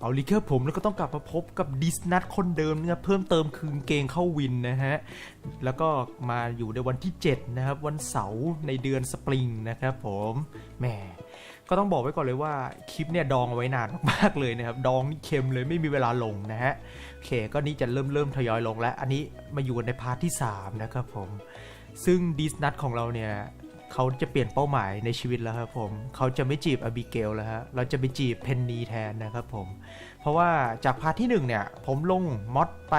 เอาลิเครับผมแล้วก็ต้องกลับมาพบกับดิสนัทคนเดิมนะครับเพิ่มเติมคืนเกงเข้าวินนะฮะ แล้วก็มาอยู่ในวันที่ 7 นะครับ วันเสาร์ในเดือนสปริงนะครับผมแหมก็ต้องบอกไว้ก่อนเลยว่า คลิปเนี่ยดองเอาไว้นานมากๆเลยนะครับ ดองนี่เค็มเลยไม่มีเวลาลงนะฮะโอเค ก็นี่จะเริ่มเริ่มทยอยลงแล้ว อันนี้มาอยู่ในพาร์ทที่ 3 นะครับผมซึ่งดิสนัทของเราเนี่ย เขาจะเปลี่ยนเป้าหมายในชีวิตแล้วครับผมเขาจะไม่จีบอบิเกลแล้วฮะเราจะไปจีบเพนนีแทนนะครับผมเพราะว่าจากพาร์ทที่หนึ่งเนี่ย ผมลงมอดไป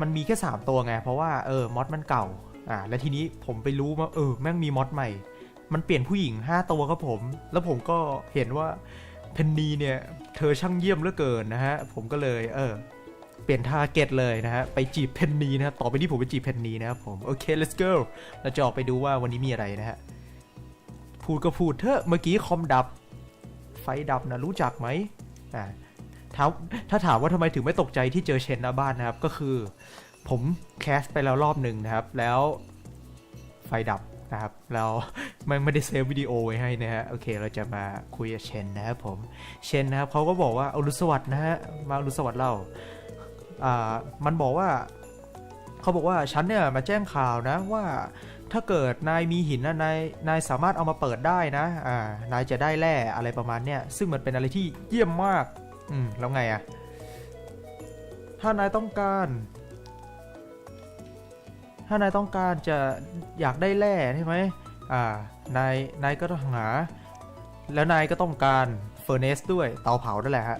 มันมีแค่ 3 ตัวไง เพราะว่าเออมอดมันเก่าอ่าและทีนี้ผมไปรู้ว่าเออแม่งมีมอดใหม่ มันเปลี่ยนผู้หญิง 5 ตัวครับผม แล้วผมก็เห็นว่าเพนนีเนี่ยเธอช่างเยี่ยมเหลือเกินนะฮะผมก็เลยเออ เปลี่ยนทาร์เก็ตเลยนะฮะ ไปจีบเพนนีนะครับ ต่อไปนี้ผมไปจีบเพนนีนะครับผม โอเค let's go เราจะออกไปดูว่าวันนี้มีอะไรนะฮะ พูดก็พูดเถอะ เมื่อกี้คอมดับ ไฟดับนะ รู้จักไหมอ่าถ้าถ้าถามว่าทำไมถึงไม่ตกใจที่เจอเชนหน้าบ้านนะครับ ก็คือ ผมแคสไปแล้วรอบหนึ่งนะครับ แล้วไฟดับนะครับแล้วมันไม่ได้เซฟวิดีโอไว้ให้นะฮะ โอเค เราจะมาคุยกับเชนนะครับผม เชนนะครับเขาก็บอกว่าเอารุสวัสดนะฮะ มาอรุสวัสดเล่า มันบอกว่าเขาบอกว่าฉันเนี่ยมาแจ้งข่าวนะว่าถ้าเกิดนายมีหินนะนายนายสามารถเอามาเปิดได้นะอ่านายจะได้แร่อะไรประมาณเนี้ยซึ่งมันเป็นอะไรที่เยี่ยมมากอืมแล้วไงอะถ้านายต้องการ ถ้านายต้องการจะอยากได้แร่ใช่ไหมอ่านายนายก็ต้องหา แล้วนายก็ต้องการเฟอร์เนสด้วยเตาเผานั่นแหละฮะ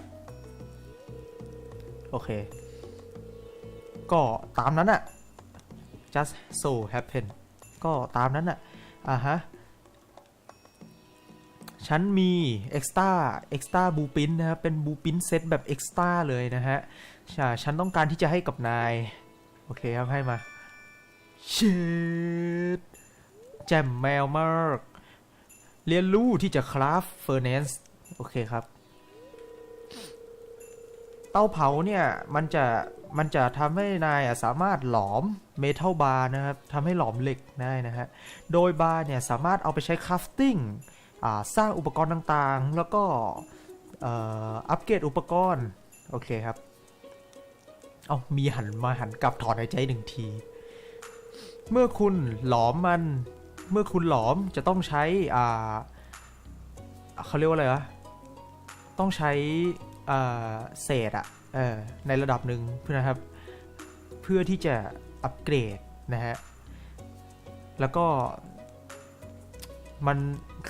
โอเค ก็ตามนั้นอะ just so happen ก็ตามนั้นอะอะฮะ ฉันมี extra extra บูปินนะครับ เป็นบูปินเซตแบบ extra เลยนะฮะฉันต้องการที่จะให้กับนาย โอเคครับ ให้มาเชดแจมแมวมาก เรียนรู้ที่จะคราฟเฟอร์เนสโอเคครับ เตาเผาเนี่ย มันจะ มันจะทำให้นายสามารถหลอมเมทัลบาร์นะครับทำให้หลอมเหล็กได้นะฮะ โดยบาร์เนี่ยสามารถเอาไปใช้คราฟติ้งสร้างอุปกรณ์ต่างๆ แล้วก็อัปเกรดอุปกรณ์ โอเคครับ เอามีหันมาหันกลับถอนหายใจหนึ่งที เมื่อคุณหลอมมัน เมื่อคุณหลอมจะต้องใช้อ่าเขาเรียกว่าอะไรวะ ต้องใช้เศษอะ ในระดับหนึ่งเพื่อนะครับ เพื่อที่จะอัปเกรดนะฮะ แล้วก็มัน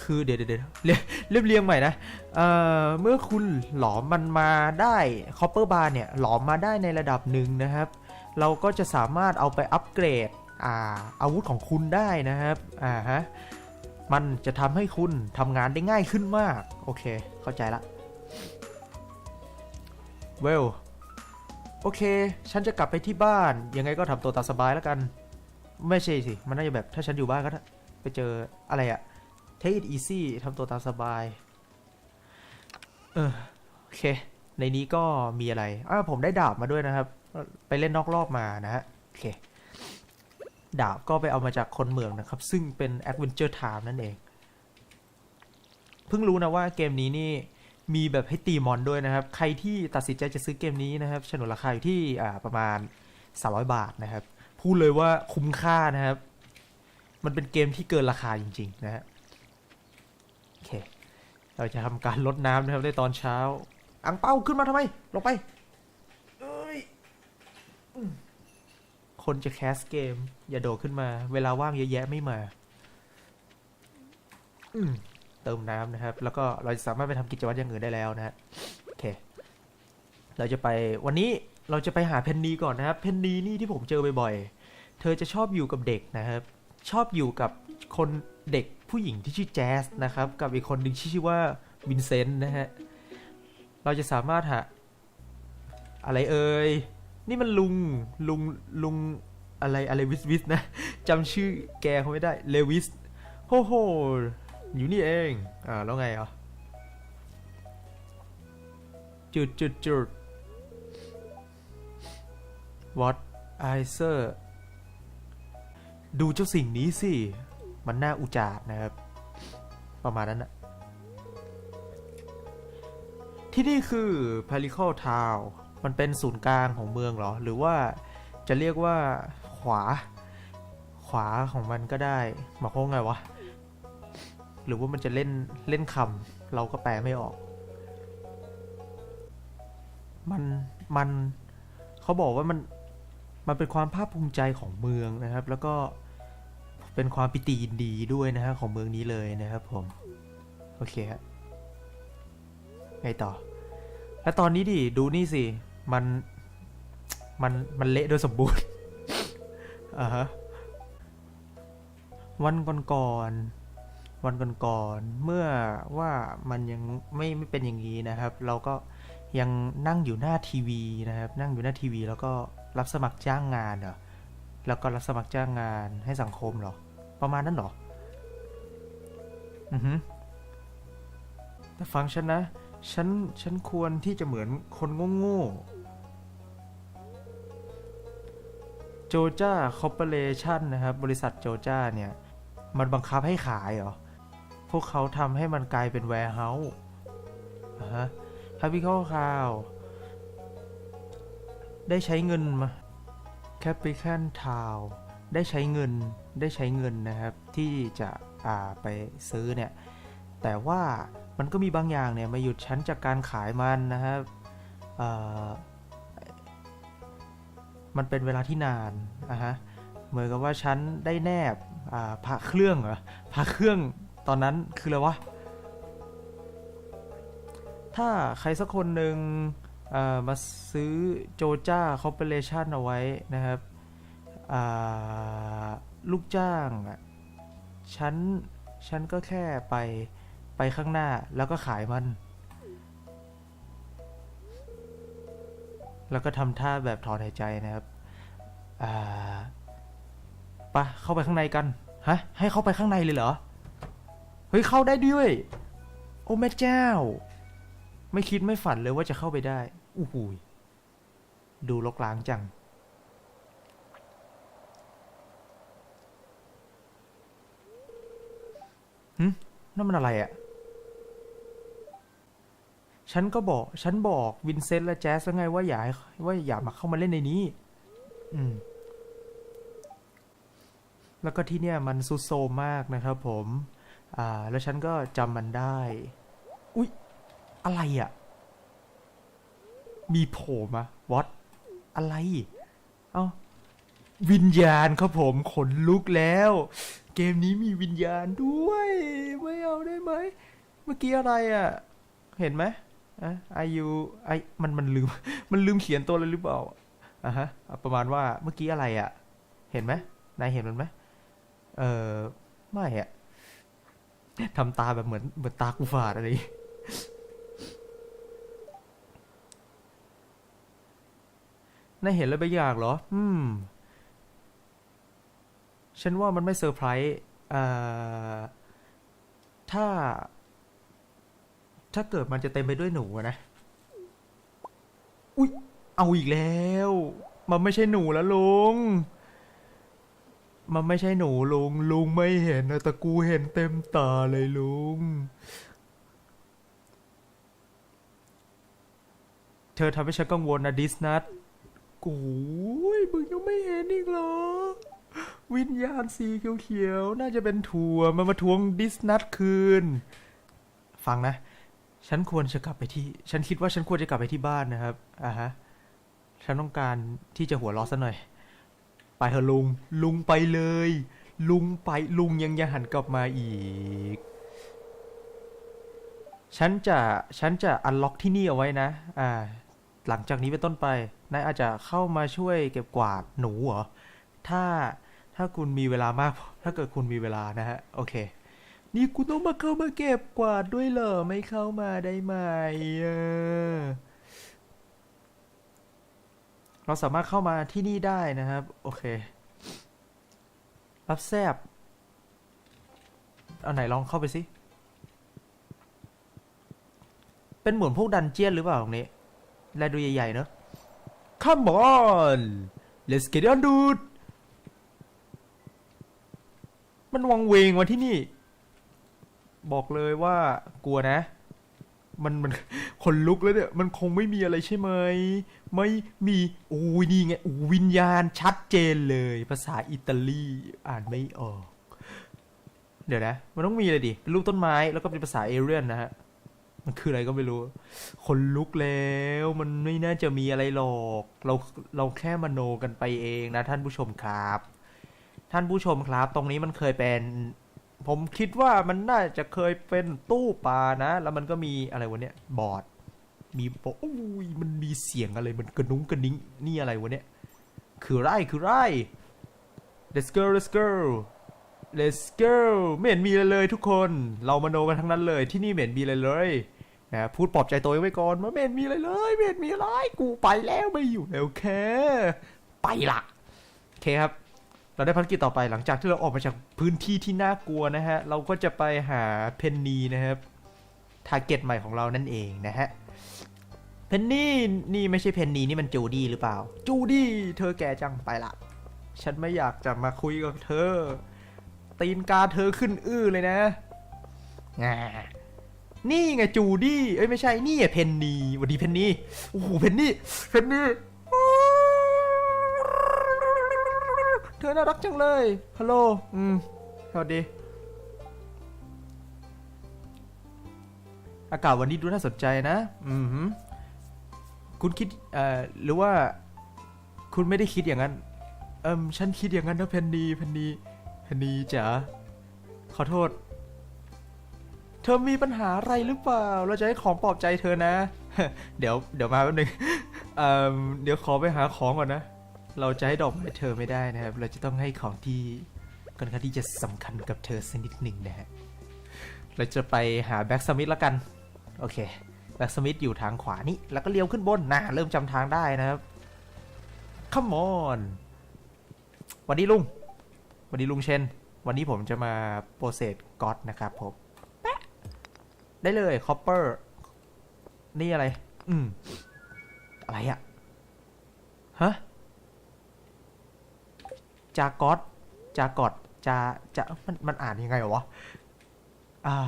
คือเดี๋ยวเดี๋ยวเดี๋ยวเรียบเรียงใหม่นะเออเมื่อคุณหลอมมันมาได้คอปเปอร์บาร์เนี่ยหลอมมาได้ในระดับหนึ่งนะครับ เราก็จะสามารถเอาไปอัปเกรดอ่าอาวุธของคุณได้นะครับอ่าฮะมันจะทำให้คุณทำงานได้ง่ายขึ้นมาก โอเค เข้าใจละ เวล โอเค ฉันจะกลับไปที่บ้าน ยังไงก็ทำตัวตามสบายแล้วกัน ไม่ใช่สิ มันน่าจะแบบถ้าฉันอยู่บ้านก็ไปเจออะไรอะ take it easy ทำตัวตามสบาย เออ โอเค ในนี้ก็มีอะไร อ่าผมได้ดาบมาด้วยนะครับ ไปเล่นนอกรอบมานะฮะ โอเค ดาบก็ไปเอามาจากคนเมืองนะครับ ซึ่งเป็น Adventure Time นั่นเอง เพิ่งรู้นะว่าเกมนี้นี่ มีแบบให้ตีมอนด้วยนะครับ ใครที่ตัดสินใจจะซื้อเกมนี้นะครับฉนวนราคาอยู่ที่อ่าประมาณ 300 บาทนะครับ พูดเลยว่าคุ้มค่านะครับ มันเป็นเกมที่เกินราคาจริง ๆ นะฮะโอเค เราจะทำการลดน้ำนะครับในตอนเช้า อังเป้าขึ้นมาทำไม ลงไปเอ้ยอืมคนจะแคสเกม อย่าโดดขึ้นมา เวลาว่างเยอะแยะไม่มา อืม เติมน้ำนะครับ แล้วก็เราสามารถไปทำกิจวัตรอย่างอื่นได้แล้วนะฮะโอเค เราจะไปวันนี้เราจะไปหาเพนนีก่อนนะครับ เพนนีนี่ที่ผมเจอบ่อยๆ เธอจะชอบอยู่กับเด็กนะครับ ชอบอยู่กับคนเด็กผู้หญิงที่ชื่อแจสนะครับ กับอีกคนหนึ่งที่ชื่อว่าวินเซนต์นะฮะ เราจะสามารถหาอะไรเอ่ย นี่มันลุงลุงลุงอะไรอะไรวิสวิสนะจำชื่อแกเขาไม่ได้เลวิสโฮโห อยู่นี่เอง อ่า แล้วไงอะจุดจุดจุด what I sir ดูเจ้าสิ่งนี้สิ มันน่าอุจาดนะครับ ประมาณนั้นนะที่นี่คือ p a l i c a l Town มันเป็นศูนย์กลางของเมืองเหรอ หรือว่าจะเรียกว่าขวา ขวาของมันก็ได้หมายความไงวะ หรือว่ามันจะเล่นเล่นคำเราก็แปลไม่ออก มันมันเขาบอกว่ามันมันเป็นความภาคภูมิใจของเมืองนะครับ แล้วก็เป็นความปิติยินดีด้วยนะฮะของเมืองนี้เลยนะครับผม โอเคฮะไงต่อ แล้วตอนนี้ดิดูนี่สิ มันมันมันเละโดยสมบูรณ์อ่าฮะวันก่อนๆ วันก่อนๆเมื่อว่ามันยังไม่ไม่เป็นอย่างนี้นะครับ เราก็ยังนั่งอยู่หน้าทีวีนะครับ นั่งอยู่หน้าทีวี แล้วก็รับสมัครจ้างงานเหรอแล้วก็รับสมัครจ้างงานให้สังคมเหรอ ประมาณนั้นเหรอ อือฮึแต่ฟังฉันนะ ฉัน ฉันควรที่จะเหมือนคนโง่ๆโจจ้าคอร์ปอเรชันนะครับ บริษัทโจจ้าเนี่ย มันบังคับให้ขายเหรอ พวกเขาทำให้มันกลายเป็นแวร์เฮาส์ฮะถ้าพี่เข้าข่าว ได้ใช้เงินมาแคปิค a นทาวได้ใช้เงินได้ใช้เงินนะครับ ที่จะอ่าไปซื้อเนี่ย แต่ว่ามันก็มีบางอย่างเนี่ย มาหยุดฉันจากการขายมันนะครับมันเป็นเวลาที่นานอะฮะ เหมือนกับว่าฉันได้แนบอ่าพระเครื่องเหรอพระเครื่อง ตอนนั้นคืออะไรวะ ถ้าใครสักคนหนึ่งมาซื้อโจจ้าคอร์ปอเรชันเอาไว้นะครับ ลูกจ้างฉันฉันก็แค่ไปไปข้างหน้าแล้วก็ขายมัน แล้วก็ทำท่าแบบถอนหายใจนะครับอ่าปะเข้าไปข้างในกัน ฮะ ให้เข้าไปข้างในเลยเหรอ เฮ้ยเข้าได้ด้วย โอ้แม่เจ้า ไม่คิดไม่ฝันเลยว่าจะเข้าไปได้อู้หูยดูลกล้างจัง หึนั่นมันอะไรอะ่ะ ฉันก็บอก ฉันบอกวินเซนต์และแจ๊สแล้วไงว่าอย่าให้ว่าอย่ามาเข้ามาเล่นในนี้ อืม แล้วก็ที่เนี่ยมันซุดโซมมากนะครับผม อ่า แล้วฉันก็จำมันได้ อุ๊ย อะไรอะ่ะ มีโผล่มาวัดอะไร เอ้า วิญญาณครับผม ขนลุกแล้ว เกมนี้มีวิญญาณด้วย ไม่เอาได้ไหม เมื่อกี้อะไรอะ่ะ เห็นไหมอะอายุไอมันมันลืม มันลืมเขียนตัวเลยหรือเปล่าอะฮะอะประมาณว่าเมื่อกี้อะไรอะ่ะ เห็นไหมนายเห็นมันไหมเออไม่อะ ทำตาแบบเหมือนเหมือนตากูฝาดอะไรอย่างงี้เห็นอะไรบางอย่างเหรอ อืม ฉันว่ามันไม่เซอร์ไพรส์ถ้า ถ้าเกิดมันจะเต็มไปด้วยหนูนะ อุ๊ย เอาอีกแล้ว มันไม่ใช่หนูแล้วลุง มันไม่ใช่หนูลุง ลุงไม่เห็นนะแต่กูเห็นเต็มตาเลยลุง เธอทำให้ฉันกังวลนะดิสนัทกูยมึงยังไม่เห็นอีกเหรอ วิญญาณสีเขียวๆ น่าจะเป็นทัวร์มันมาทวงดิสนัทคืน ฟังนะ ฉันควรจะกลับไปที่ ฉันคิดว่าฉันควรจะกลับไปที่บ้านนะครับ อ่าฮะ ฉันต้องการที่จะหัวเราะซะหน่อย ไปเถอะลุง ลุงไปเลย ลุงไปลุงยังยังหันกลับมาอีก ฉันจะฉันจะอันล็อกที่นี่เอาไว้นะ อ่า หลังจากนี้เป็นต้นไปนายอาจจะเข้ามาช่วยเก็บกวาดหนูเหรอ ถ้าถ้าคุณมีเวลามาก ถ้าเกิดคุณมีเวลานะฮะ โอเค นี่กูต้องมาเข้ามาเก็บกวาดด้วยเหรอ ไม่เข้ามาได้ไหมเออ เราสามารถเข้ามาที่นี่ได้นะครับ โอเค รับแซบเอาไหนลองเข้าไปสิ เป็นเหมือนพวกดันเจียนหรือเปล่าตรงนี้ แลดูใหญ่ ๆ เนอะ Come on let's get on dude มันวังเวงมาที่นี่ บอกเลยว่ากลัวนะ มันมันคนลุกแล้วเนี่ยมันคงไม่มีอะไรใช่ไหมไม่มีโอ้ยนี่ไงวิญญาณชัดเจนเลย ภาษาอิตาลีอ่านไม่ออก เดี๋ยวนะ มันต้องมีอะไรดิเป็นรูปต้นไม้แล้วก็เป็นภาษาเอเรียนนะฮะมันคืออะไรก็ไม่รู้ คนลุกแล้วมันไม่น่าจะมีอะไรหรอก เราเราแค่มโนกันไปเองนะท่านผู้ชมครับ ท่านผู้ชมครับ ตรงนี้มันเคยเป็น ผมคิดว่ามันน่าจะเคยเป็นตู้ปลานะ แล้วมันก็มีอะไรวะเนี่ยบอร์ดมีบอร์ดอุ้ยมันมีเสียงอะไรมันกระนุ้งกระนิ้งนี่อะไรวะเนี่ยคือไรคือไร let's go let's go let's go ไม่เห็นมีอะไรเลยทุกคน เรามาโนกันทั้งนั้นเลยที่นี่ไม่เห็นมีอะไรเลยนะพูดปลอบใจตัวเองไว้ก่อนว่าไม่เห็นมีอะไรเลยไม่เห็นมีอะไรกูไปแล้วไม่อยู่แล้วโอเคไปละโอเคครับ เราได้ภารกิจต่อไปหลังจากที่เราออกมาจากพื้นที่ที่น่ากลัวนะฮะ เราก็จะไปหาเพนนีนะครับทาร์เก็ตใหม่ของเรานั่นเองนะฮะ เพนนีนี่ไม่ใช่เพนนีนี่มันจูดี้หรือเปล่า จูดี้เธอแก่จังไปละ ฉันไม่อยากจะมาคุยกับเธอ ตีนกาเธอขึ้นอื้อเลยนะงนี่ไงจูดี้ เอ้ยไม่ใช่ นี่ไงเพนนีสวัสดีเพนนีโอ้โห เพนนีเพนนี เธอน่ารักจังเลย ฮัลโหล อืม สวัสดี อากาศวันนี้ดูน่าสนใจนะอืมหืมคุณคิด เอ่อ หรือว่า คุณไม่ได้คิดอย่างนั้น เอิมฉันคิดอย่างนั้นนะเพนนี เพนนี เพนนีจ๋า ขอโทษ เธอมีปัญหาอะไรหรือเปล่า เราจะให้ของปลอบใจเธอนะ เดี๋ยว เดี๋ยวมาแป๊บนึงเอ่อ เดี๋ยวขอไปหาของก่อนนะ เราจะให้ดอกไม้เธอไม่ได้นะครับ เราจะต้องให้ของที่ค่อนข้างที่จะสำคัญกับเธอสักนิดหนึ่งนะฮะ เราจะไปหาแบ็กสมิธแล้วกัน โอเค แบ็กสมิธอยู่ทางขวานี่ แล้วก็เลี้ยวขึ้นบนนะเริ่มจำทางได้นะครับ Come on สวันนี้ลุง วันนี้ลุงเชน วันนี้ผมจะมาโปรเซสก็อดนะครับผมได้เลยคอปเปอร์ นี่อะไร อืม อะไรอะฮะ จากอดจากอดจาจะมันมันอ่านยังไงวะอ่า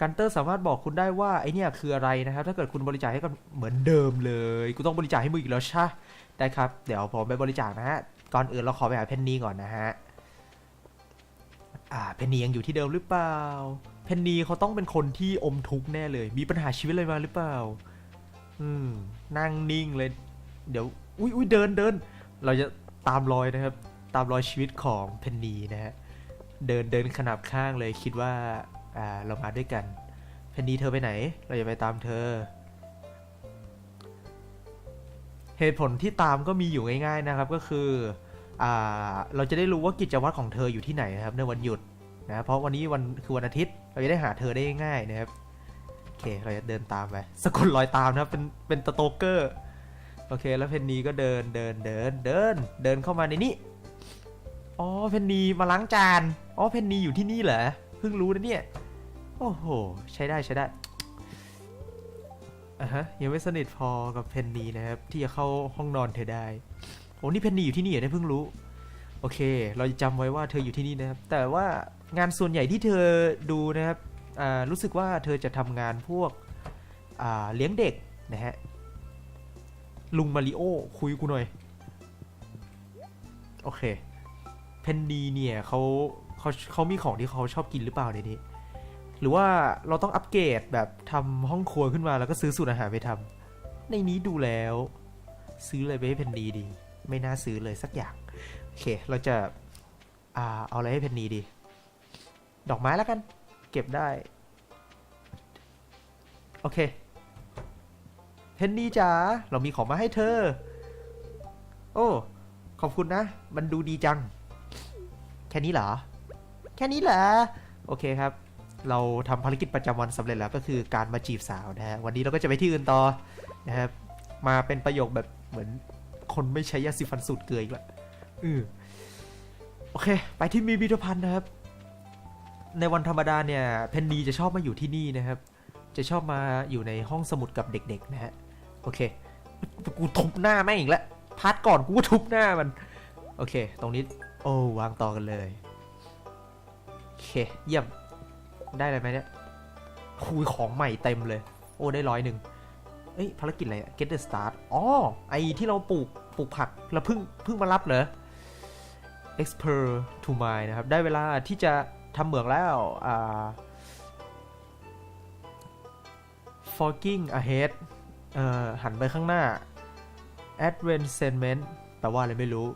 กันเตอร์สามารถบอกคุณได้ว่าไอเนี่ยคืออะไรนะครับ ถ้าเกิดคุณบริจาคให้กันเหมือนเดิมเลยกูต้องบริจาคให้มึงอีกแล้วใช่ได้ครับ เดี๋ยวผมไปบริจาคนะฮะก่อนอื่นเราขอไปหาเพนนีก่อนนะฮะอ่าเพนนียังอยู่ที่เดิมหรือเปล่า เพนนีเขาต้องเป็นคนที่อมทุกข์แน่เลย มีปัญหาชีวิตอะไรมาหรือเปล่า อืมนั่งนิ่งเลย เดี๋ยวอุ้ยอุ้ยเดินเดินเราจะ ตามรอยนะครับ ตามรอยชีวิตของเพนนีนะฮะเดินเดินขนาบข้างเลยคิดว่าอ่าเรามาด้วยกัน เพนนีเธอไปไหน เราจะไปตามเธอ เหตุผลที่ตามก็มีอยู่ง่าย ๆนะครับก็คืออ่าเราจะได้รู้ว่ากิจวัตรของเธออยู่ที่ไหนนะครับ ในวันหยุดนะเพราะวันนี้วันคือวันอาทิตย์ เราจะได้หาเธอได้ง่ายนะครับโอเคเราจะเดินตามไปสะกดรอยตามนะครับเป็นเป็นสโตเกอร์ โอเค แล้วเพนนีก็เดินเดินเดินเดินเดินเข้ามาในนี้อ๋อเพนนีมาล้างจานอ๋อเพนนีอยู่ที่นี่เหรอเพิ่งรู้นะเนี่ยโอ้โห ใช้ได้ใช้ได้อะฮะยังไม่สนิทพอกับเพนนีนะครับ ที่จะเข้าห้องนอนเธอได้โอ้นี่เพนนีอยู่ที่นี่เหรอเนี่ยเพิ่งรู้ โอเค เราจะจำไว้ว่าเธออยู่ที่นี่นะครับ แต่ว่างานส่วนใหญ่ที่เธอดูนะครับอ่ารู้สึกว่าเธอจะทำงานพวกอ่าเลี้ยงเด็กนะฮะ ลุงมาริโอคุยกูหน่อย โอเค เพนนีเนี่ยเขาเขาเขามีของที่เขาชอบกินหรือเปล่าในนี้ หรือว่าเราต้องอัปเกรดแบบทำห้องครัวขึ้นมาแล้วก็ซื้อสูตรอาหารไปทำในนี้ดูแล้ว ซื้ออะไรไปให้เพนนีดี ไม่น่าซื้อเลยสักอย่าง โอเค เราจะอ่าเอาอะไรให้เพนนีดี ดอกไม้แล้วกัน เก็บได้ โอเค นนีจ๋าเรามีของมาให้เธอ โอ้ ขอบคุณนะ มันดูดีจัง แค่นี้เหรอ แค่นี้เหรอ โอเคครับ เราทำภารกิจประจำวันสำเร็จแล้วก็คือการมาจีบสาวนะฮะ วันนี้เราก็จะไปที่อื่นต่อนะครับ มาเป็นประโยคแบบเหมือนคนไม่ใช้ยาสีฟันสูตรเกลืออีกแล้วอือโอเค ไปที่มีพิพิธภัณฑ์นะครับ ในวันธรรมดาเนี่ย เพนนีจะชอบมาอยู่ที่นี่นะครับ จะชอบมาอยู่ในห้องสมุดกับเด็กๆนะฮะ โอเค กูทุบหน้าแม่งอีกแล้วพาร์ทก่อนกูก็ทุบหน้ามัน โอเค ตรงนี้ โอ้วางต่อกันเลย โอเค เยี่ยม ได้อะไรไหมเนี่ยคุยของใหม่เต็มเลย โอ้ได้ร้อยหนึ่งเอ้ยภารกิจอะไรอะ get the start อ๋อ ไอที่เราปลูก ปลูกผัก แล้วเพิ่ง เพิ่งมารับเหรอ expert to mine นะครับ ได้เวลาที่จะทำเหมืองแล้ว อ่า forking ahead เอ่อหันไปข้างหน้า advancement แปลว่าอะไรไม่รู้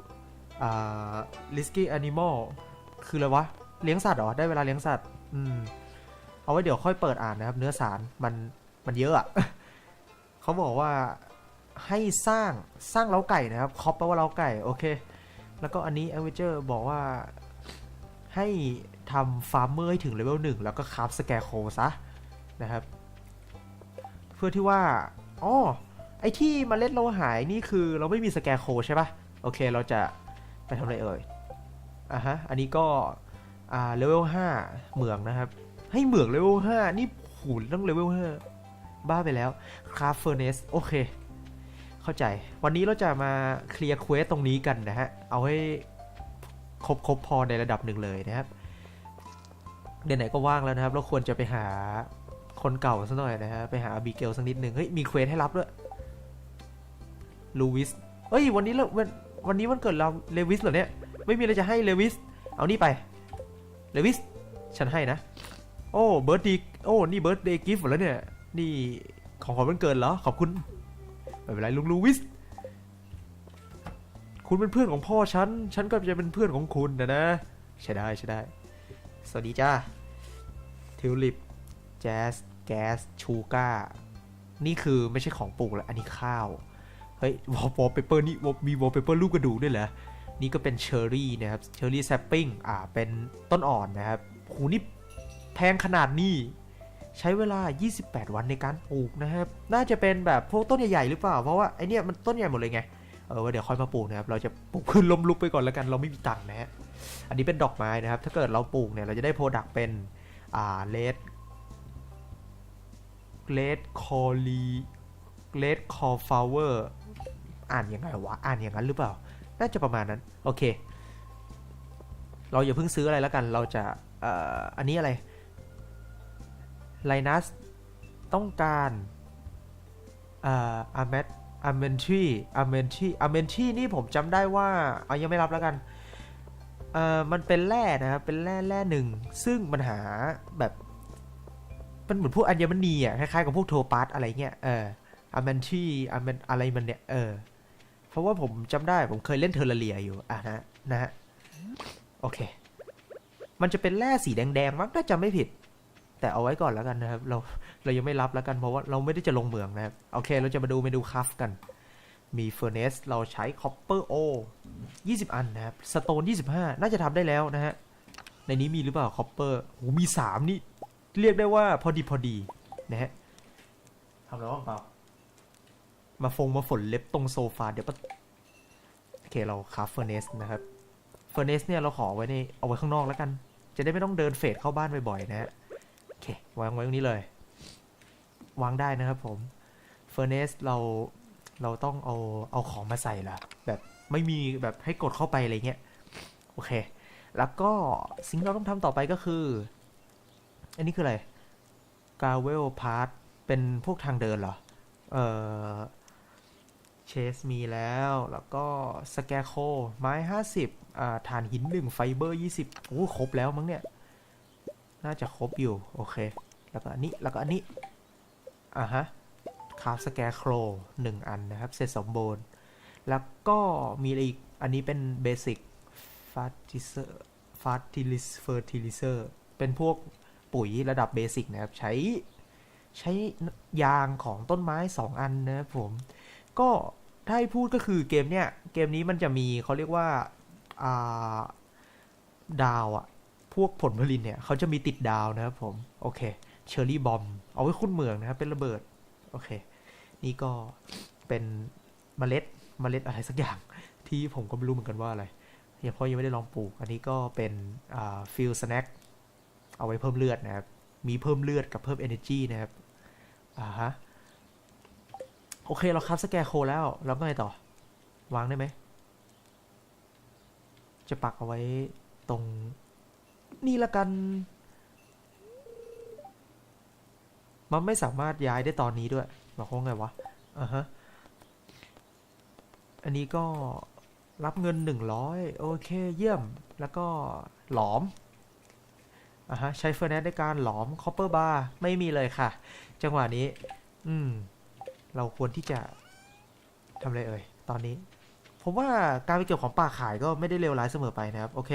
อ่า risky animal คืออะไรวะ เลี้ยงสัตว์เหรอ ได้เวลาเลี้ยงสัตว์ อืม เอาไว้เดี๋ยวค่อยเปิดอ่านนะครับ เนื้อสารมันมันเยอะอะเขาบอกว่าให้สร้างสร้างเล้าไก่นะครับคอปแปลว่าเล้าไก่ โอเค แล้วก็อันนี้ a อ v e n g e r บอกว่าให้ทำฟาร์มเมอร์ให้ถึงเลเวลหนึ่งแล้วก็คราฟสแกโคซะนะครับ เพื่อที่ว่า อ๋อไอที่มเมล็ดเราหายนี่คือเราไม่มีสแกโคใช่ปะโอเคเราจะไปทำอะไรเอ่ยอะฮะอันนี้ก็อ่าเลเวล5เหมืองนะครับ ให้เหมืองเลเวล5นี่หูต้องเลเวล5บ้าไปแล้วคราฟเฟอร์เนสโอเค เข้าใจวันนี้เราจะมาเคลียร์เควสตรงนี้กันนะฮะ เอาให้ครบครบพอในระดับหนึ่งเลยนะครับเดี๋ยวไหนก็ว่างแล้วนะครับ เราควรจะไปหา คนเก่าสักหน่อยนะฮะ ไปหาบีเกลสักนิดหนึ่งเฮ้ย มีเควสให้รับด้วยลูวิสเฮ้ย วันนี้เราวันวันนี้วันเกิดเราเลวิสเหรอเนี่ย ไม่มีอะไรจะให้เลวิส เอานี่ไป เลวิส ฉันให้นะ โอ้ เบิร์ดดี โอ้ นี่เบิร์ดเดย์กิฟต์แล้วเนี่ย นี่ของขวัญวันเกิดเหรอ ขอบคุณ ไม่เป็นไรลุงลูวิส คุณเป็นเพื่อนของพ่อฉัน ฉันก็จะเป็นเพื่อนของคุณนะนะ ใช่ได้ใช่ได้ สวัสดีจ้า ทิวลิป แจสแก๊สชูก้านี่คือไม่ใช่ของปลูกแล้วอันนี้ข้าว เฮ้ยวอลเปเปอร์นี่มีวอลเปเปอร์ลูกกระดูกด้วยเหรอ นี่ก็เป็นเชอร์รี่นะครับ เชอร์รี่แซปปิ้ง อ่า เป็นต้นอ่อนนะครับหูนี่แพงขนาดนี้ ใช้เวลา 28 วันในการปลูกนะครับ น่าจะเป็นแบบพวกต้นใหญ่ๆหรือเปล่า เพราะว่าไอเนี้ยมันต้นใหญ่หมดเลยไง เออเดี๋ยวค่อยมาปลูกนะครับ เราจะปลูกพืชล้มลุกไปก่อนแล้วกัน เราไม่มีตังค์นะฮะ อันนี้เป็นดอกไม้นะครับ ถ้าเกิดเราปลูกเนี่ย เราจะได้โปรดักต์เป็น อ่า เลด เลดคอลีเลดคอฟลาเวอร์อ่านยังไงวะ อ่านอย่างนั้นหรือเปล่า น่าจะประมาณนั้น โอเค เราอย่าเพิ่งซื้ออะไรแล้วกัน เราจะอันนี้อะไรไลนัสต้องการอาร์เมทอาร์เมนทีอาร์เมนทีอาร์เมนทีนี่ผมจำได้ว่าเอายังไม่รับแล้วกันเอ่อมันเป็นแร่นะครับ เป็นแร่แร่หนึ่ง ซึ่งมันหาแบบ มันเหมือนพวกอัญมณีอะคล้ายๆกับพวกโทปัสอะไรเงี้ยเอออาร์เมนทีอาร์เมนอะไรมันเนี่ยเออเพราะว่าผมจำได้ผมเคยเล่นเทอร์เรียอยู่อะนะนะฮะโอเค มันจะเป็นแร่สีแดงๆมั้งถ้าจำไม่ผิด แต่เอาไว้ก่อนแล้วกันนะครับ เราเรายังไม่รับแล้วกันเพราะว่าเราไม่ได้จะลงเมืองนะครับโอเค เราจะมาดูเมนูคัฟกัน มีเฟอร์เนสเราใช้คอปเปอร์โอ20อันนะครับสโตน25น่าจะทำได้แล้วนะฮะในนี้มีหรือเปล่าคอปเปอร์โหมี3นี่ เรียกได้ว่าพอดีพอดีนะฮะทำแล้วบ้างเปล่ามาฟงมาฝนเล็บตรงโซฟาเดี๋ยวปะโอเคเราคัฟเฟอร์เนสนะครับเฟอร์เนสเนี่ยเราขอไว้ในเอาไว้ข้างนอกแล้วกัน จะได้ไม่ต้องเดินเฟดเข้าบ้านบ่อยๆนะฮะโอเควางไว้ตรงนี้เลย วางได้นะครับผมเฟอร์เนสเราเราต้องเอาเอาของมาใส่ละแบบไม่มีแบบให้กดเข้าไปอะไรเงี้ยโอเค แล้วก็สิ่งที่เราต้องทำต่อไปก็คือ อันนี้คืออะไรกาเวลพาร์ทเป็นพวกทางเดินเหรอ เออเชสมีแล้วแล้วก็สแกโคไม้ 50อ่าฐานหิน1ไฟเบอร์ 20โอ้ครบแล้วมั้งเนี่ย น่าจะครบอยู่ โอเค แล้วก็อันนี้ แล้วก็อันนี้ อ่าฮะคราฟสแกร์โครหนึ่งอันนะครับ เสร็จสมบูรณ์ แล้วก็มีอะไรอีก อันนี้เป็นเบสิกฟาติเซอร์ฟาติลิสเฟอร์ติลิเซอร์เป็นพวก ปุ๋ยระดับเบสิกนะครับ ใช้ใช้ยางของต้นไม้ 2 อันนะครับผม ก็ถ้าให้พูดก็คือเกมเนี้ยเกมนี้มันจะมีเขาเรียกว่าาดาวอะพวกผลผลิตเนี่ยเขาจะมีติดดาวนะครับผม โอเคเชอร์รี่บอมเอาไว้คุ้นเมืองนะครับ เป็นระเบิด โอเค นี่ก็เป็นเมล็ดเมล็ดอะไรสักอย่าง ที่ผมก็ไม่รู้เหมือนกันว่าอะไรยังเพราะยังไม่ได้ลองปลูก อันนี้ก็เป็นฟิลสแน็ค เอาไว้เพิ่มเลือดนะครับ มีเพิ่มเลือดกับเพิ่ม energy นะครับ อ่าฮะ โอเคเราคับสแกโคแล้ว แล้วไงต่อ วางได้ไหม จะปักเอาไว้ตรงนี่ละกัน มันไม่สามารถย้ายได้ตอนนี้ด้วยหมายความว่าไงวะ อ่าฮะ อันนี้ก็รับเงินหนึ่งร้อยโอเคเยี่ยม แล้วก็หลอม อ่าฮะใช้เฟอร์แนสในการหลอมคอปเปอร์บาร์ไม่มีเลยค่ะ จังหวะนี้ อืม เราควรที่จะทำอะไรเอ่ย ตอนนี้ ผมว่าการไปเก็บของป่าขายก็ไม่ได้เลวร้ายเสมอไปนะครับ โอเค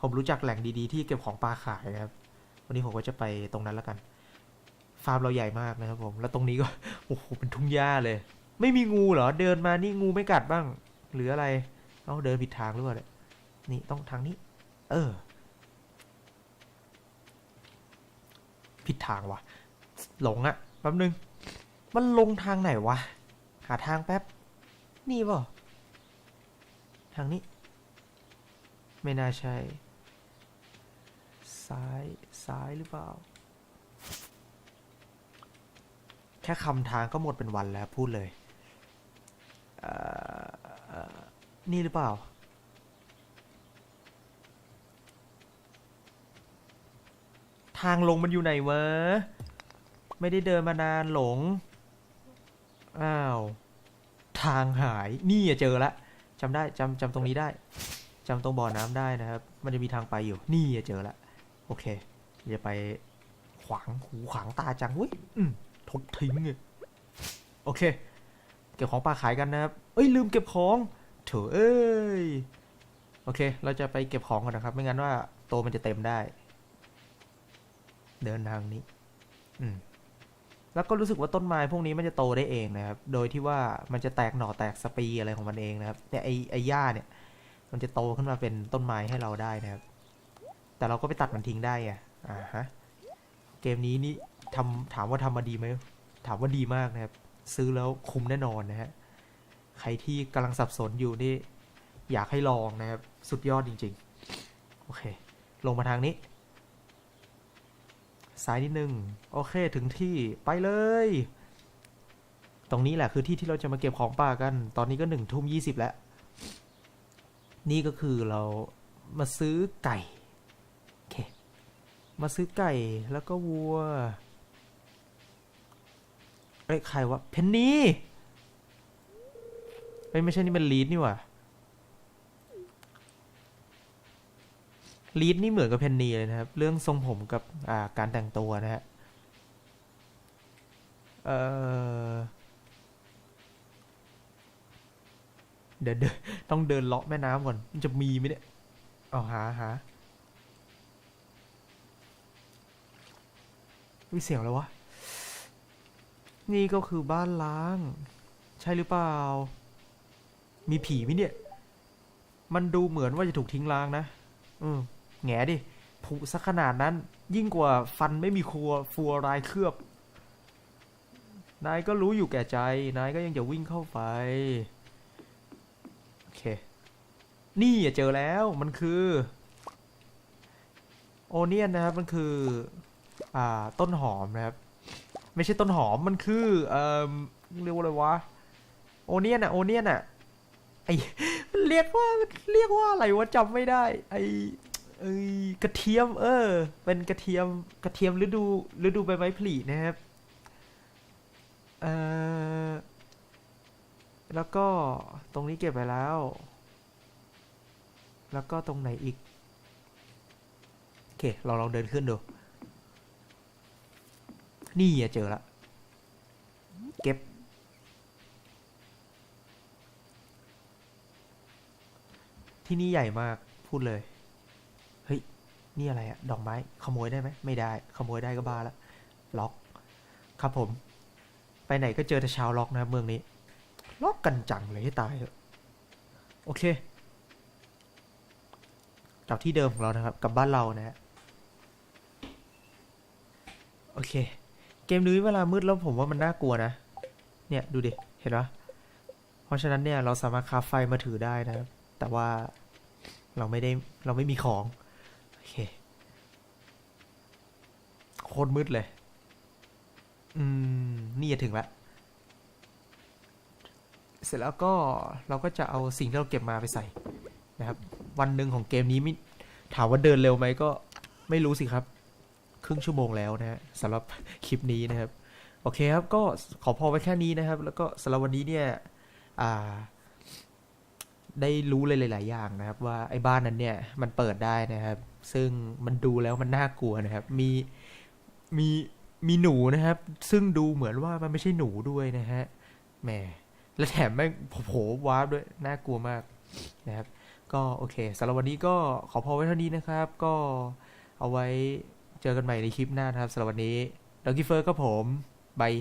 ผมรู้จักแหล่งดีๆ ที่เก็บของป่าขายนะครับ วันนี้ผมก็จะไปตรงนั้นแล้วกัน ฟาร์มเราใหญ่มากนะครับผม แล้วตรงนี้ก็ โอ้โห เป็นทุ่งหญ้าเลย ไม่มีงูเหรอ เดินมา นี่งูไม่กัดบ้าง หรืออะไร เอาเดินผิดทางหรือเปล่าเนี่ยนี่ต้องทางนี้ เออ ผิดทางวะหลงอะแป๊บนึง มันลงทางไหนวะ หาทางแป๊บ นี่เปล่าทางนี้ ไม่น่าใช่ ซ้าย ซ้ายหรือเปล่า แค่คำทางก็หมดเป็นวันแล้วพูดเลยเอ่อนี่หรือเปล่า ทางลงมันอยู่ไหนวะ ไม่ได้เดินมานานหลง อ้าว ทางหาย นี่อะเจอละจำได้จำจำตรงนี้ได้จำตรงบ่อน้ำได้นะครับ มันจะมีทางไปอยู่ นี่อะเจอละโอเคอย่าไปขวางหูขวางตาจังเว้ยอืมทดทิ้งเลยโอเค เก็บของป่าขายกันนะครับ เอ้ยลืมเก็บของเถอะเอ้ย โอเค เราจะไปเก็บของก่อนนะครับ ไม่งั้นว่าโตมันจะเต็มได้ เดินทางนี้ อืม แล้วก็รู้สึกว่าต้นไม้พวกนี้มันจะโตได้เองนะครับ โดยที่ว่ามันจะแตกหน่อแตกสปีอะไรของมันเองนะครับเนี่ยไอไอหญ้าเนี่ย มันจะโตขึ้นมาเป็นต้นไม้ให้เราได้นะครับ แต่เราก็ไปตัดมันทิ้งได้ไงอ่าฮะ เกมนี้นี่ทำถามว่าทำมาดีไหม ถามว่าดีมากนะครับ ซื้อแล้วคุ้มแน่นอนนะฮะ ใครที่กำลังสับสนอยู่นี่อยากให้ลองนะครับ สุดยอดจริง ๆ โอเค ลงมาทางนี้ ซ้ายนิดนึง โอเคถึงที่ไปเลย ตรงนี้แหละคือที่ที่เราจะมาเก็บของป่ากัน ตอนนี้ก็หนึ่งทุ่มยี่สิบแล้ว นี่ก็คือเรามาซื้อไก่โอเคมาซื้อไก่แล้วก็วัวเอ้ยใครวะเพนนี่เอ้ไม่ใช่นี่มันลีดนี่หว่า ลีดนี่เหมือนกับเพนนีเลยนะครับ เรื่องทรงผมกับอ่าการแต่งตัวนะฮะเออเดี๋ยวเดต้องเดินเลาะแม่น้ำก่อน มันจะมีไหมเนี่ย เอาหาหาวิเสียงแล้ววะ นี่ก็คือบ้านล้าง ใช่หรือเปล่า มีผีไหมเนี่ย มันดูเหมือนว่าจะถูกทิ้งล้างนะ อืม แหงดิผุสักขนาดนั้น ยิ่งกว่าฟันไม่มีครัวฟัวรายเคลือบ นายก็รู้อยู่แก่ใจ นายก็ยังจะวิ่งเข้าไป โอเค นี่เจอแล้วมันคือ โอเนียนนะครับ มันคือ อ่า ต้นหอมนะครับ ไม่ใช่ต้นหอมมันคือ เอ่อเรียกว่าอะไรวะ โอเนียนอะโอเนียนอะไอเรียกว่าเรียกว่าอะไรวะจำไม่ได้ ไอ เอ้ยกระเทียม เออ เป็นกระเทียมกระเทียมฤดูฤดูใบไม้ผลินะครับเออแล้วก็ตรงนี้เก็บไปแล้ว แล้วก็ตรงไหนอีก โอเค เราลองเดินขึ้นดู นี่อะเจอละ เก็บ ที่นี่ใหญ่มาก พูดเลย นี่อะไรอะดอกไม้ ขโมยได้ไหมไม่ได้ ขโมยได้ก็บ้าละล็อก ครับผม ไปไหนก็เจอแต่ชาวล็อกนะครับเมืองนี้ล็อกกันจังเลยให้ตายโอเคกลับที่เดิมของเรานะครับกลับบ้านเรานะฮะโอเค เกมนี้เวลามืดแล้วผมว่ามันน่ากลัวนะ เนี่ยดูดิ เห็นปะเพราะฉะนั้นเนี่ยเราสามารถคาไฟมาถือได้นะครับแต่ว่าเราไม่ได้เราไม่มีของ เค โคตรมืดเลย อืม นี่จะถึงละ เสร็จแล้วก็เราก็จะเอาสิ่งที่เราเก็บมาไปใส่นะครับ วันหนึ่งของเกมนี้มิถามว่าเดินเร็วไหมก็ไม่รู้สิครับ ครึ่งชั่วโมงแล้วนะฮะสำหรับคลิปนี้นะครับ โอเคครับ ก็ขอพอไว้แค่นี้นะครับ แล้วก็สำหรับวันนี้เนี่ย อ่า ได้รู้เลยหลาย ๆ อย่างนะครับ ว่าไอ้บ้านนั้นเนี่ยมันเปิดได้นะครับ ซึ่งมันดูแล้วมันน่ากลัวนะครับ มีมีมีหนูนะครับ ซึ่งดูเหมือนว่ามันไม่ใช่หนูด้วยนะฮะแหมและแถมแม่งโผล่วาร์ปด้วยน่ากลัวมากนะครับ ก็โอเคสำหรับวันนี้ก็ขอพอไว้เท่านี้นะครับ ก็เอาไว้เจอกันใหม่ในคลิปหน้านะครับสำหรับวันนี้ดอกกี้เฟิร์ก็ผมบาย